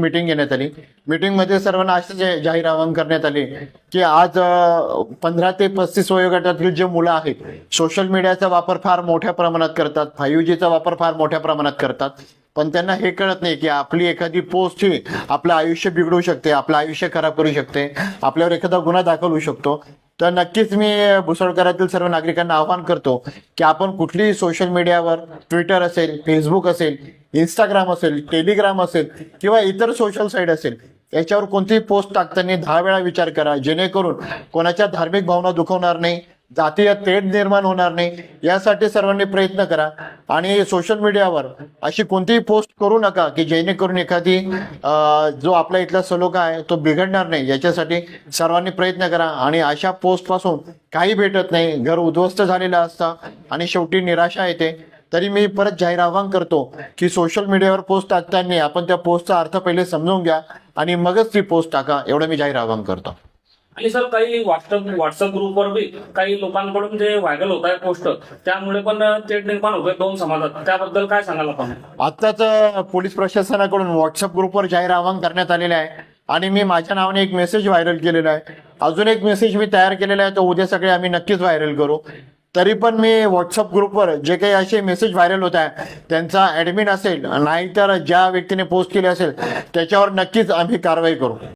Meeting घेण्यात आली. मीटिंगमध्ये सर्वांना असे जाहीर आवाहन करण्यात आले की आज पंधरा ते पस्तीस वयोगटातील जे मुलं आहेत सोशल मीडियाचा वापर फार मोठ्या प्रमाणात करतात फाईव्ह जीचा वापर फार मोठ्या प्रमाणात करतात. पण त्यांना हे कळत नाही की आपली एखादी पोस्ट ही आपलं आयुष्य बिघडू शकते आपलं आयुष्य खराब करू शकते आपल्यावर एखादा गुन्हा दाखल होऊ शकतो. तर नक्कीच मी भुसळकरातील सर्व नागरिकांना आवाहन करतो की आपण कुठलीही सोशल मीडियावर ट्विटर असेल फेसबुक असेल इंस्टाग्राम असेल टेलिग्राम असेल किंवा इतर सोशल साईट असेल याच्यावर कोणतीही पोस्ट टाकताना दहा वेळा विचार करा जेणेकरून कोणाच्या धार्मिक भावना दुखवणार नाही जातीय तेढ निर्माण होणार नाही यासाठी सर्वांनी प्रयत्न करा. आणि सोशल मीडियावर अशी कोणतीही पोस्ट करू नका की जेणेकरून एखादी जो आपला इथला सलोखा आहे तो बिघडणार नाही. याच्यासाठी सर्वांनी प्रयत्न करा. आणि अशा पोस्टपासून काही भेटत नाही. घर उद्ध्वस्त झालेलं असतं आणि शेवटी निराशा येते. तरी मी परत जाहीर आवाहन करतो की सोशल मीडियावर पोस्ट टाकताना आपण त्या पोस्टचा अर्थ पहिले समजून घ्या आणि मगच ती पोस्ट टाका. एवढं मी जाहीर आवाहन करतो. आणि सर काही व्हॉट्सअप व्हॉट्सअप ग्रुपवर बी काही लोकांकडून जे व्हायरल होत आहे पोस्ट त्यामुळे पण ते निर्माण होतोय दोन समाजात. त्याबद्दल काय सांगाल आपण? आताच पोलीस प्रशासनाकडून व्हॉट्सअप ग्रुपवर जाहीर आवाहन करण्यात आलेले आहे. आणि मी माझ्या नावाने एक मेसेज व्हायरल केलेला आहे. अजून एक मेसेज मी तयार केलेला आहे तो उद्या सगळे आम्ही नक्कीच व्हायरल करू. तरी पण मी व्हॉट्सअप ग्रुपवर जे काही असे मेसेज व्हायरल होत आहे त्यांचा ऍडमिन असेल नाहीतर ज्या व्यक्तीने पोस्ट केले असेल त्याच्यावर नक्कीच आम्ही कारवाई करू.